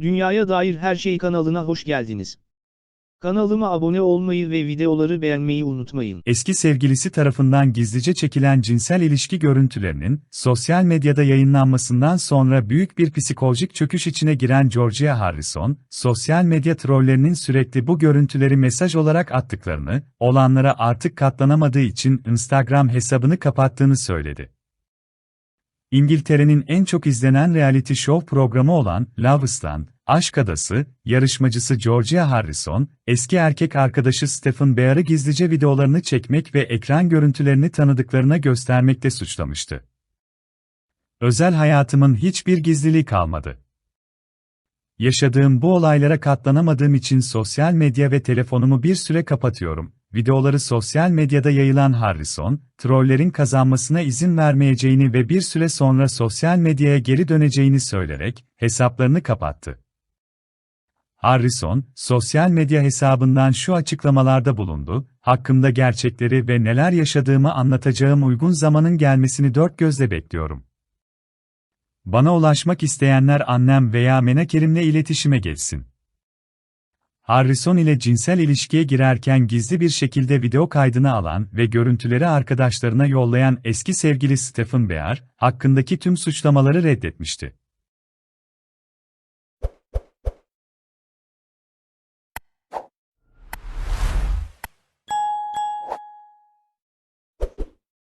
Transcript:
Dünyaya dair her şey kanalına hoş geldiniz. Kanalıma abone olmayı ve videoları beğenmeyi unutmayın. Eski sevgilisi tarafından gizlice çekilen cinsel ilişki görüntülerinin sosyal medyada yayınlanmasından sonra büyük bir psikolojik çöküş içine giren Georgia Harrison, sosyal medya trollerinin sürekli bu görüntüleri mesaj olarak attıklarını, olanlara artık katlanamadığı için Instagram hesabını kapattığını söyledi. İngiltere'nin en çok izlenen reality show programı olan Love Island, Aşk Adası, yarışmacısı Georgia Harrison, eski erkek arkadaşı Stephen Bear'ı gizlice videolarını çekmek ve ekran görüntülerini tanıdıklarına göstermekte suçlamıştı. Özel hayatımın hiçbir gizliliği kalmadı. Yaşadığım bu olaylara katlanamadığım için sosyal medya ve telefonumu bir süre kapatıyorum. Videoları sosyal medyada yayılan Harrison, trollerin kazanmasına izin vermeyeceğini ve bir süre sonra sosyal medyaya geri döneceğini söyleyerek hesaplarını kapattı. Harrison, sosyal medya hesabından şu açıklamalarda bulundu, hakkımda gerçekleri ve neler yaşadığımı anlatacağım uygun zamanın gelmesini dört gözle bekliyorum. Bana ulaşmak isteyenler annem veya menakerimle iletişime geçsin. Harrison ile cinsel ilişkiye girerken gizli bir şekilde video kaydını alan ve görüntüleri arkadaşlarına yollayan eski sevgili Stephen Bear, hakkındaki tüm suçlamaları reddetmişti.